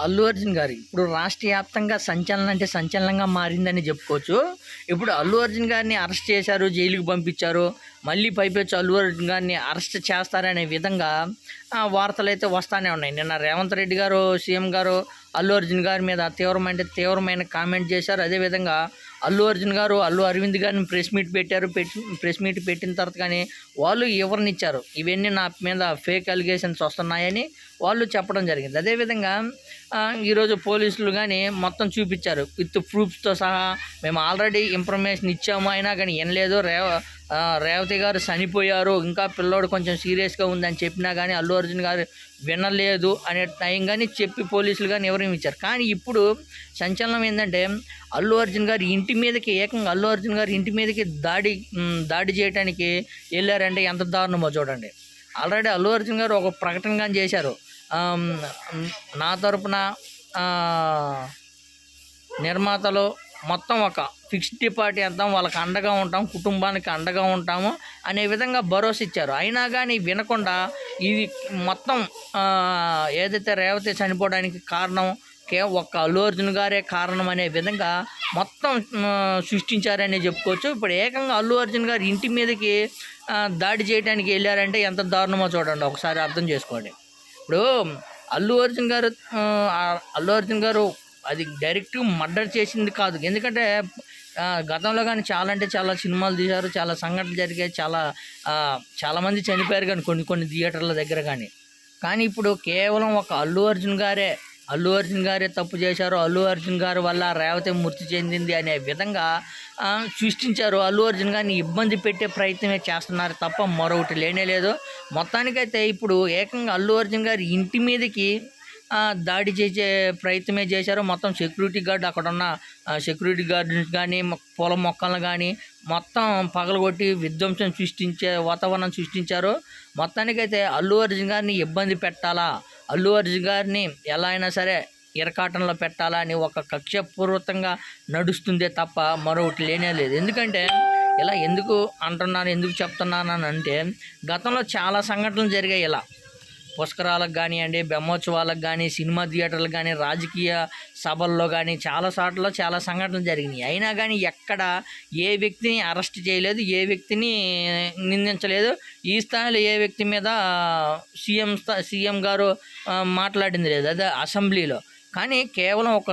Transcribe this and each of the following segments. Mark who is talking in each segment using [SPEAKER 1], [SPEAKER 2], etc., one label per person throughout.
[SPEAKER 1] అల్లు అర్జున్ గారి. ఇప్పుడు రాష్ట్ర వ్యాప్తంగా సంచలనం అంటే సంచలనంగా మారిందని చెప్పుకోవచ్చు. ఇప్పుడు అల్లు అర్జున్ గారిని అరెస్ట్ చేశారు జైలుకి పంపించారు. మళ్ళీ పైపెచ్చు అల్లు అర్జున్ గారిని అరెస్ట్ చేస్తారనే విధంగా వార్తలు అయితే వస్తానే ఉన్నాయి. నిన్న రేవంత్ రెడ్డి గారు సీఎం గారు అల్లు అర్జున్ గారి మీద తీవ్రమైన తీవ్రమైన కామెంట్ చేశారు. అదేవిధంగా అల్లు అర్జున్ గారు అల్లు అరవింద్ గారిని ప్రెస్ మీట్ పెట్టారు. పెట్టి ప్రెస్ మీట్ పెట్టిన తర్వాత కానీ వాళ్ళు ఎవరినిచ్చారు ఇవన్నీ నా మీద ఫేక్ అలిగేషన్స్ వస్తున్నాయని వాళ్ళు చెప్పడం జరిగింది. అదేవిధంగా ఈరోజు పోలీసులు కానీ మొత్తం చూపించారు. విత్ ప్రూఫ్స్తో సహా మేము ఆల్రెడీ ఇన్ఫర్మేషన్ ఇచ్చాము. అయినా కానీ వినలేదు రేవ రేవతి గారు చనిపోయారు. ఇంకా పిల్లోడు కొంచెం సీరియస్గా ఉందని చెప్పినా కానీ అల్లు అర్జున్ గారు వినలేదు అనే టైం కానీ చెప్పి పోలీసులు కానీ వివరించారు ఇచ్చారు. కానీ ఇప్పుడు సంచలనం ఏంటంటే అల్లు అర్జున్ గారి ఇంటి మీదకి ఏకంగా అల్లు అర్జున్ గారి ఇంటి మీదకి దాడి దాడి చేయడానికి వెళ్ళారంటే ఎంత దారుణమో చూడండి. ఆల్రెడీ అల్లు అర్జున్ గారు ఒక ప్రకటన కానీ చేశారు నా తరపున నిర్మాతలు మొత్తం ఒక ఫిక్స్డ్ డిపార్టీ అంతా వాళ్ళకి అండగా ఉంటాం కుటుంబానికి అండగా ఉంటాము అనే విధంగా భరోసా ఇచ్చారు. అయినా కానీ వినకుండా ఇది మొత్తం ఏదైతే రేవతి చనిపోవడానికి కారణం కే ఒక్క అల్లు అర్జున్ గారే కారణం అనే విధంగా మొత్తం సృష్టించారని చెప్పుకోవచ్చు. ఇప్పుడు ఏకంగా అల్లు అర్జున్ గారు ఇంటి మీదకి దాడి చేయడానికి వెళ్ళారంటే ఎంత దారుణమో చూడండి. ఒకసారి అర్థం చేసుకోండి. ఇప్పుడు అల్లు అర్జున్ గారు అల్లు అర్జున్ గారు అది డైరెక్ట్ మర్డర్ చేసింది కాదు. ఎందుకంటే గతంలో కానీ చాలా అంటే చాలా సినిమాలు తీశారు చాలా సంఘటనలు జరిగాయి చాలా చాలామంది చనిపోయారు కానీ కొన్ని కొన్ని థియేటర్ల దగ్గర కానీ కానీ ఇప్పుడు కేవలం ఒక అల్లు అర్జున్ గారే అల్లు అర్జున్ గారే తప్పు చేశారు అల్లు అర్జున్ గారి వల్ల రేవతి మృతి చెందింది అనే విధంగా సృష్టించారు. అల్లు అర్జున్ గారిని ఇబ్బంది పెట్టే ప్రయత్నమే చేస్తున్నారు తప్ప మరొకటి లేనే లేదు. మొత్తానికైతే ఇప్పుడు ఏకంగా అల్లు అర్జున్ గారి ఇంటి మీదకి దాడి చేసే ప్రయత్నమే చేశారు మొత్తం సెక్యూరిటీ గార్డ్ అక్కడ ఉన్న సెక్యూరిటీ గార్డ్స్ కానీ పొలం మొక్కలను కానీ మొత్తం పగలగొట్టి విధ్వంసం సృష్టించే వాతావరణం సృష్టించారు. మొత్తానికైతే అల్లు అర్జున్ గారిని ఇబ్బంది పెట్టాలా? అల్లు అర్జున్ గారిని ఎలా అయినా సరే ఇరకాటంలో పెట్టాలా అని ఒక కక్షపూర్వకంగా నడుస్తుందే తప్ప మరొకటి లేనే లేదు. ఎందుకంటే ఇలా ఎందుకు అంటున్నాను ఎందుకు చెప్తున్నాను అని అంటే గతంలో చాలా సంఘటనలు జరిగాయి ఇలా. పుష్కరాలకు కానివ్వండి బ్రహ్మోత్సవాలకు కానీ సినిమా థియేటర్లకు కానీ రాజకీయ సభల్లో కానీ చాలా చోట్ల చాలా సంఘటనలు జరిగినాయి. అయినా కానీ ఎక్కడ ఏ వ్యక్తిని అరెస్ట్ చేయలేదు ఏ వ్యక్తిని నిందించలేదు ఈ స్థాయిలో ఏ వ్యక్తి మీద సీఎం సీఎం గారు మాట్లాడింది లేదు. అదే అసెంబ్లీలో. కానీ కేవలం ఒక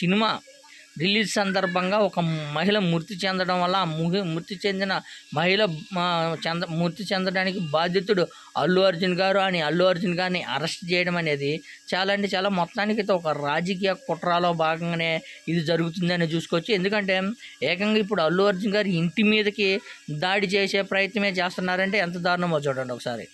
[SPEAKER 1] సినిమా రిలీజ్ సందర్భంగా ఒక మహిళ మృతి చెందడం వల్ల ఆ మృతి చెందిన మహిళ చెంద మృతి చెందడానికి బాధితుడు అల్లు అర్జున్ గారు అని అల్లు అర్జున్ గారిని అరెస్ట్ చేయడం అనేది చాలా అంటే చాలా మొత్తానికి అయితే ఒక రాజకీయ కుట్రలో భాగంగానే ఇది జరుగుతుందని చూసుకోవచ్చు. ఎందుకంటే ఏకంగా ఇప్పుడు అల్లు అర్జున్ గారి ఇంటి మీదకి దాడి చేసే ప్రయత్నమే చేస్తున్నారంటే ఎంత దారుణమో చూడండి ఒకసారి.